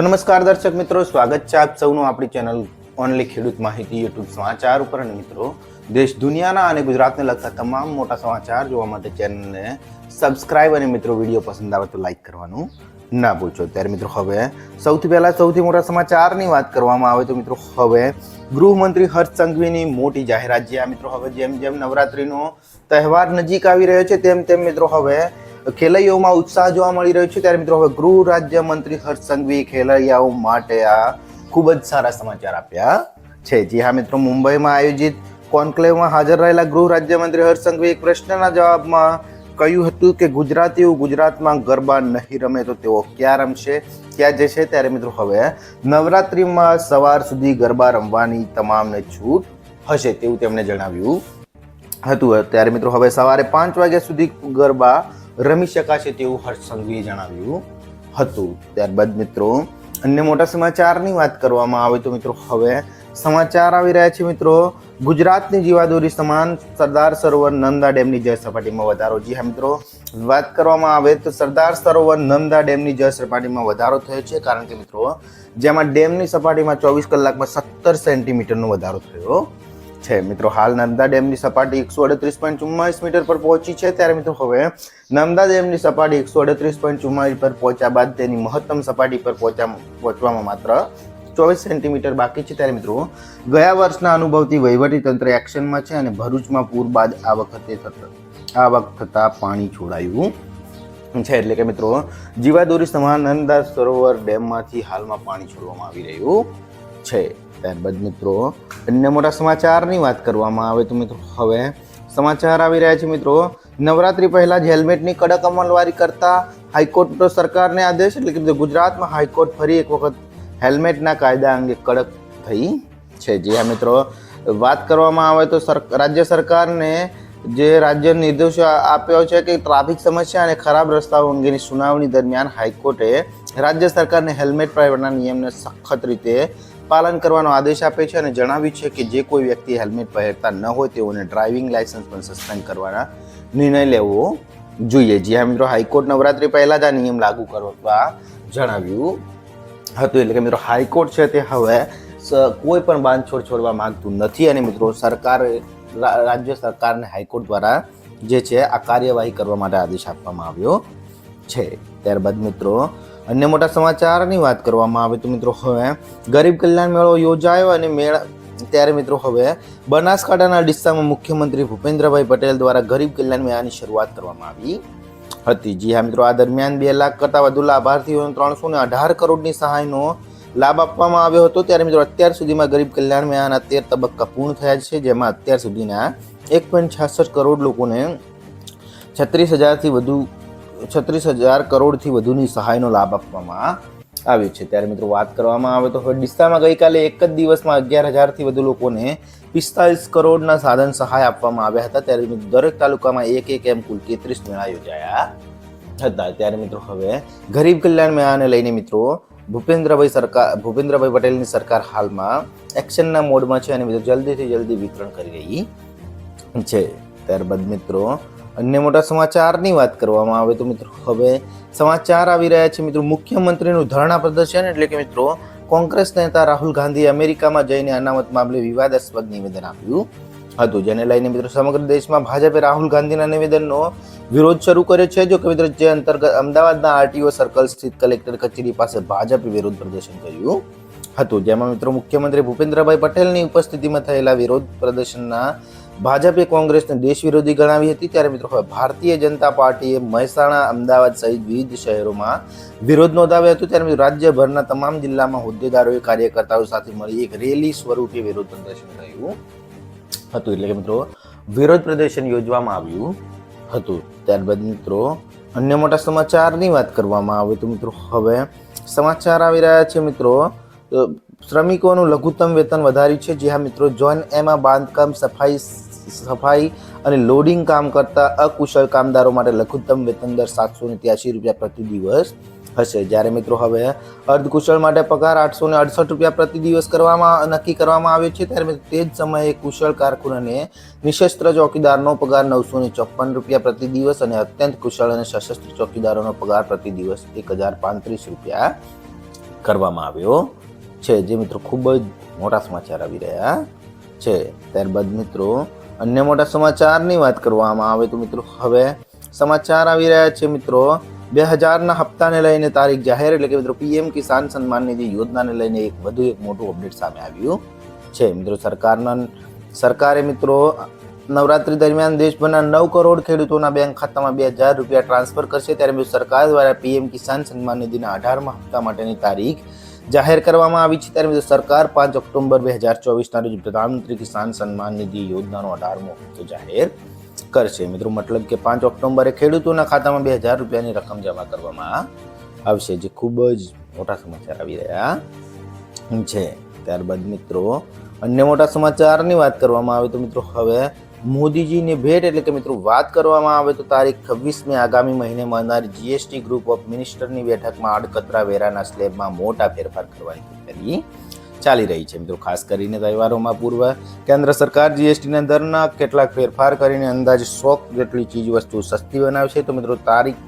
તો નમસ્કાર દર્શક મિત્રો, સ્વાગત છે આપ સૌનું આપણી ચેનલ ઓનલી ખેડૂત માહિતી યુટ્યુબ સમાચાર ઉપર. અને મિત્રો, દેશ દુનિયાના અને ગુજરાતને લગતા તમામ મોટા સમાચાર જોવા માટે ચેનલને સબસ્ક્રાઇબ અને મિત્રો વીડિયો પસંદ આવે તો લાઈક કરવાનું ના ભૂલશો. ત્યારે મિત્રો, હવે સૌથી પહેલાં સૌથી મોટા સમાચારની વાત કરવામાં આવે તો મિત્રો, હવે ગૃહમંત્રી હર્ષ સંઘવીની મોટી જાહેરાત જે આ મિત્રો, હવે જેમ જેમ નવરાત્રીનો તહેવાર નજીક આવી રહ્યો છે, તેમ તેમ મિત્રો, હવે ખેલૈયાઓમાં ઉત્સાહ જોવા મળી રહ્યો છે. ત્યારે મિત્રો, હવે ગૃહ રાજ્ય મંત્રી હર્ષ સંઘવી ખેલૈયાઓ માટે આ ખૂબ જ સારા સમાચાર આપ્યા છે. જી હા મિત્રો, મુંબઈમાં આયોજિત કોન્ક્લેવમાં હાજર રહેલા ગૃહ રાજ્યમંત્રી હર્ષ સંઘવી એક પ્રશ્નના જવાબમાં કહ્યું હતું કે, ગુજરાતીઓ ગુજરાતમાં ગરબા નહીં રમે તો તેઓ ક્યાં રમશે? ક્યાં જશે? ત્યારે મિત્રો, હવે નવરાત્રિમાં સવાર સુધી ગરબા રમવાની તમામને છૂટ હશે તેવું તેમણે જણાવ્યું હતું. ત્યારે મિત્રો, હવે સવારે પાંચ વાગ્યા સુધી ગરબા રમી શકાશે તેવું હર્ષ સંઘવીએ જણાવ્યું હતું. ત્યારબાદ મિત્રો, અન્ય મોટા સમાચારની વાત કરવામાં આવે તો મિત્રો, હવે સમાચાર આવી રહ્યા છે મિત્રો. ગુજરાતની જીવાદોરી સમાન સરદાર સરોવર નર્મદા ડેમની જળ સપાટીમાં વધારો. જી હા મિત્રો, વાત કરવામાં આવે તો સરદાર સરોવર નર્મદા ડેમની જળ સપાટીમાં વધારો થયો છે. કારણ કે મિત્રો, જેમાં ડેમની સપાટીમાં ચોવીસ કલાકમાં સત્તર સેન્ટીમીટરનો વધારો થયો. છે. મિત્રો હાલ નર્મદા ડેમની સપાટી એકસો અડત્રીસ પોઈન્ટ ચુમ્માલીસ મીટર પર પહોંચી છે. ત્યારે મિત્રો, હવે નર્મદા ડેમની સપાટી એકસો અડત્રીસ પોઈન્ટ ચુમ્માલીસ પર પહોંચ્યા બાદ તેની મહત્તમ સપાટી પર પહોંચ્યા પહોંચવામાં માત્ર ચોવીસ સેન્ટીમીટર બાકી છે. ત્યારે મિત્રો, ગયા વર્ષના અનુભવથી વહીવટી તંત્ર એક્શનમાં છે અને ભરૂચમાં પૂર બાદ આ વખતે થતા, આ વખત થતાં પાણી છોડાયું છે. એટલે કે મિત્રો, જીવાદોરી સમાન નર્મદા સરોવર ડેમમાંથી હાલમાં પાણી છોડવામાં આવી રહ્યું છે. ત્યારબાદ મિત્રો, અન્ય મોટા સમાચારની વાત કરવામાં આવે તો મિત્રો, હવે સમાચાર આવી રહ્યા છે મિત્રો. નવરાત્રી પહેલાં જ હેલ્મેટની કડક અમલવારી કરતા હાઈકોર્ટનો સરકારને આદેશ, એટલે કે ગુજરાતમાં હાઈકોર્ટ ફરી એક વખત હેલ્મેટના કાયદા અંગે કડક થઈ છે. જે મિત્રો, વાત કરવામાં આવે તો રાજ્ય સરકારને જે રાજ્ય નિર્દેશો આપ્યો છે કે ટ્રાફિક સમસ્યા અને ખરાબ રસ્તાઓ અંગેની સુનાવણી દરમિયાન હાઈકોર્ટે રાજ્ય સરકારને હેલ્મેટ પહેરવાના નિયમને સખત રીતે પાલન કરવાનો આદેશ આપે છે અને જણાવ્યું છે કે જે કોઈ વ્યક્તિ હેલ્મેટ પહેરતા ન હોય તેઓને ડ્રાઇવિંગ લાયસન્સ પણ સસ્પેન્ડ કરવાના નિર્ણય લેવો જોઈએ. જ્યાં મિત્રો, હાઈકોર્ટ નવરાત્રી પહેલાં જ આ નિયમ લાગુ કરવા જણાવ્યું હતું. એટલે કે મિત્રો, હાઈકોર્ટ છે તે હવે કોઈ પણ બાંધછોડ છોડવા માંગતું નથી અને મિત્રો, સરકાર રાજ્ય સરકારને હાઈકોર્ટ દ્વારા જે છે આ કાર્યવાહી કરવા માટે આદેશ આપવામાં આવ્યો છે. ત્યારબાદ મિત્રો, અન્ય મોટા સમાચારની વાત કરવામાં આવે તો મિત્રો હવે ગરીબ કલ્યાણ મેળો યોજાયો અને મેળા, ત્યારે મિત્રો હવે બનાસકાંઠાના ડિસ્સામાં મુખ્યમંત્રી ભૂપેન્દ્રભાઈ પટેલ દ્વારા ગરીબ કલ્યાણ મેળાની શરૂઆત કરવામાં આવી હતી. જી હા મિત્રો, આ દરમિયાન બે લાખ કરતાં વધુ લાભાર્થીઓને ત્રણસો ને અઢાર કરોડની સહાયનો લાભ આપવામાં આવ્યો હતો ત્યારે મિત્રો અત્યાર સુધીમાં ગરીબ કલ્યાણ મેળાના તેર તબક્કા પૂર્ણ થયા છે, જેમાં અત્યાર સુધીના એક પોઈન્ટ છાસઠ કરોડ લોકોને છત્રીસ હજારથી વધુ, છત્રીસ હજાર કરોડથી વધુની સહાયનો લાભ આપવામાં આવ્યો છે. ત્યારે મિત્રો વાત કરવામાં આવે તો હવે ડિસ્સામાં ગઈકાલે એક જ દિવસમાં અગિયાર હજારથી વધુ લોકોને પિસ્તાલીસ કરોડના સાધન સહાય આપવામાં આવ્યા હતા. ત્યારે દરેક તાલુકામાં એક એક એમ કુલ તેત્રીસ મેળા યોજાયા હતા. ત્યારે મિત્રો હવે ગરીબ કલ્યાણ મેળાને લઈને મિત્રો ભૂપેન્દ્રભાઈ સરકાર, ભૂપેન્દ્રભાઈ પટેલની સરકાર હાલમાં એક્શનના મોડમાં છે અને મિત્રો જલ્દીથી જલ્દી વિતરણ કરી રહી છે. ત્યારબાદ મિત્રો, અન્ય મોટા સમાચારની વાત કરવામાં આવે તો મિત્રો, હવે સમાચાર આવી રહ્યા છે. મિત્રો, મુખ્યમંત્રીનું ધરણા પ્રદર્શન એટલે કે મિત્રો, કોંગ્રેસ નેતા રાહુલ ગાંધી અમેરિકામાં જઈને અનામત મામલે વિવાદાસ્પદ નિવેદન આપ્યું. હતું જેને લઈને મિત્રો સમગ્ર દેશમાં ભાજપે રાહુલ ગાંધીના નિવેદનનો વિરોધ શરૂ કર્યો છે. જો કે મિત્રો જે અંતર્ગત અમદાવાદના આરટીઓ સર્કલ સ્થિત કલેક્ટર કચેરી પાસે ભાજપે વિરોધ પ્રદર્શન કર્યું હતું. જેમાં મિત્રો મુખ્યમંત્રી ભૂપેન્દ્રભાઈ પટેલની ઉપસ્થિતિમાં થયેલા વિરોધ પ્રદર્શનના ભાજપે કોંગ્રેસને દેશ વિરોધી ગણાવી હતી. ત્યારે મિત્રો હવે ભારતીય જનતા પાર્ટીએ મહેસાણા, અમદાવાદ સહિત વિવિધ શહેરોમાં વિરોધ નોંધાવ્યો હતો. ત્યારે મિત્રો રાજ્યભરના તમામ જિલ્લામાં હોદ્દેદારોએ કાર્યકર્તાઓ સાથે મળી એક રેલી સ્વરૂપે વિરોધ પ્રદર્શન કર્યું હતું એટલે કે મિત્રો, વિરોધ પ્રદર્શન યોજવામાં આવ્યું હતું. ત્યારબાદ મિત્રો, અન્ય મોટા સમાચારની વાત કરવામાં આવે તો મિત્રો, હવે સમાચાર આવી રહ્યા છે મિત્રો. શ્રમિકોનું લઘુત્તમ વેતન વધાર્યું છે. જે હા મિત્રો જોન એમાં બાંધકામ સફાઈ સફાઈ અને લોડિંગ કામ કરતા અકુશળ કામદારો માટે લઘુત્તમ વેતન દર સાતસો ને ત્યાસી રૂપિયા પ્રતિ દિવસ હશે. જ્યારે મિત્રો હવે અર્ધકુશળ માટે પગાર આઠસો ને અડસઠ રૂપિયા પ્રતિ દિવસ કરવામાં નક્કી કરવામાં આવ્યો છે, ત્યારે તે જ સમયે કુશળ કારકુનને નિશસ્ત્ર ચોકીદારનો પગાર નવસો ને ચોપન રૂપિયા પ્રતિ દિવસ અને અત્યંત કુશળ અને સશસ્ત્ર ચોકીદારોનો પગાર પ્રતિ દિવસ એક હજાર પાંત્રીસ રૂપિયા કરવામાં આવ્યો છે, જે મિત્રો ખૂબ જ મોટા સમાચાર આવી રહ્યા છે. ત્યારબાદ મિત્રો અન્ય મોટા સમાચારની વાત કરવામાં આવે તો મિત્રો હવે સમાચાર આવી રહ્યા છે, મિત્રો બે હજારના હપ્તાને લઈને તારીખ જાહેર એટલે કે મિત્રો પીએમ કિસાન સન્માન નિધિ યોજનાને લઈને એક વધુ એક મોટું અપડેટ સામે આવ્યું છે. મિત્રો સરકારના સરકારે મિત્રો નવરાત્રી દરમિયાન દેશભરના નવ કરોડ ખેડૂતોના બેંક ખાતામાં બે હજાર રૂપિયા ટ્રાન્સફર કરશે ત્યારે સરકાર દ્વારા પીએમ કિસાન સન્માન નિધિના અઢારમા હપ્તા માટેની તારીખ જાહેર કરવામાં આવી છે. ત્યારે મિત્રો સરકાર પાંચ ઓક્ટોબર બે હજાર ચોવીસના રોજ પ્રધાનમંત્રી કિસાન સન્માન નિધિ યોજનાનો અઢારમો હપ્તો જાહેર કરશે મિત્રો, મતલબ કે પાંચ ઓક્ટોબરે ખેડૂતોના ખાતામાં બે હજાર રૂપિયાની રકમ જમા કરવામાં આવશે, જે ખૂબ જ મોટા સમાચાર આવી રહ્યા છે. ત્યારબાદ મિત્રો, અન્ય મોટા સમાચારની વાત કરવામાં આવે તો મિત્રો, હવે મોદીજીની ભેટ એટલે કે મિત્રો, વાત કરવામાં આવે તો તારીખ છવ્વીસમી આગામી મહિને મળનાર જીએસટી ગ્રુપ ઓફ મિનિસ્ટરની બેઠકમાં આડકતરા વેરાના સ્લેબમાં મોટા ફેરફાર કરવાની તૈયારી ચાલી રહી છે મિત્રો. ખાસ કરીને તહેવારોમાં પૂર્વ કેન્દ્ર સરકાર જીએસટીના દરના કેટલાક ફેરફાર કરીને અંદાજ સો જેટલી ચીજ વસ્તુ સસ્તી બનાવશે. તો મિત્રો, તારીખ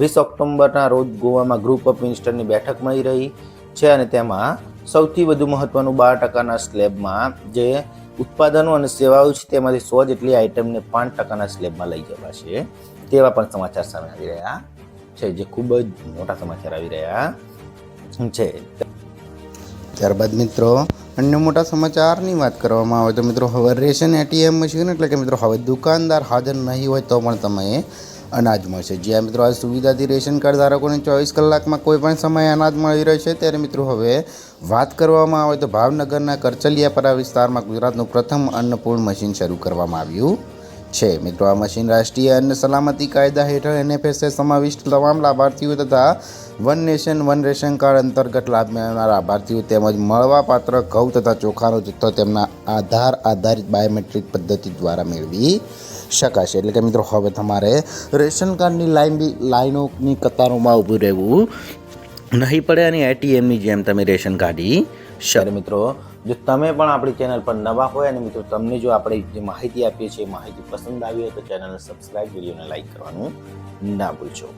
વીસ ઓક્ટોબરના રોજ ગોવામાં ગ્રુપ ઓફ મિનિસ્ટરની બેઠક મળી રહી છે અને તેમાં સૌથી વધુ મહત્વનું બાર ટકાના સ્લેબમાં જે ઉત્પાદનો અને સેવાઓ છે તેમાંથી સો જેટલી આઇટમને પાંચ ટકાના સ્લેબમાં લઈ જવાશે. તેવા પણ સમાચાર સામે આવી રહ્યા છે, જે ખૂબ જ મોટા સમાચાર આવી રહ્યા છે. ત્યારબાદ મિત્રો, અન્ય મોટા સમાચારની વાત કરવામાં આવે તો મિત્રો, હવે રેશન એટીએમ મશીન એટલે કે મિત્રો, હવે દુકાનદાર હાજર નહીં હોય તો પણ તમે અનાજ મળશે. જ્યાં મિત્રો, આ સુવિધાથી રેશન કાર્ડ ધારકોને ચોવીસ કલાકમાં કોઈ પણ સમયે અનાજ મળી રહેશે ત્યારે મિત્રો, હવે વાત કરવામાં આવે તો ભાવનગરના કરચલિયાપરા વિસ્તારમાં ગુજરાતનું પ્રથમ અન્નપૂર્ણ મશીન શરૂ કરવામાં આવ્યું. છે. મિત્રો, આ મશીન રાષ્ટ્રીય અન્ન સલામતી કાયદા હેઠળ એનએફએસએ સમાવિષ્ટ તમામ લાભાર્થીઓ તથા one nation, one ration card અંતર્ગત લાભ મેળવનાર લાભાર્થીઓ તેમજ મળવાપાત્ર ઘઉં તથા ચોખાનો જથ્થો તેમના આધાર આધારિત બાયોમેટ્રિક પદ્ધતિ દ્વારા મેળવી શકાશે. એટલે કે મિત્રો, હવે તમારે રેશન કાર્ડની લાઈન લાઈનોની કતારોમાં ઊભું રહેવું નહીં પડે અને એટીએમની જેમ તમે રેશન શકે. મિત્રો જો તમે પણ આપણી ચેનલ પર નવા હોય અને મિત્રો તમને જો આપણે જે માહિતી આપીએ છીએ, માહિતી પસંદ આવી હોય તો ચેનલને સબસ્ક્રાઈબ વિડીયોને લાઈક કરવાનું ના ભૂલશો.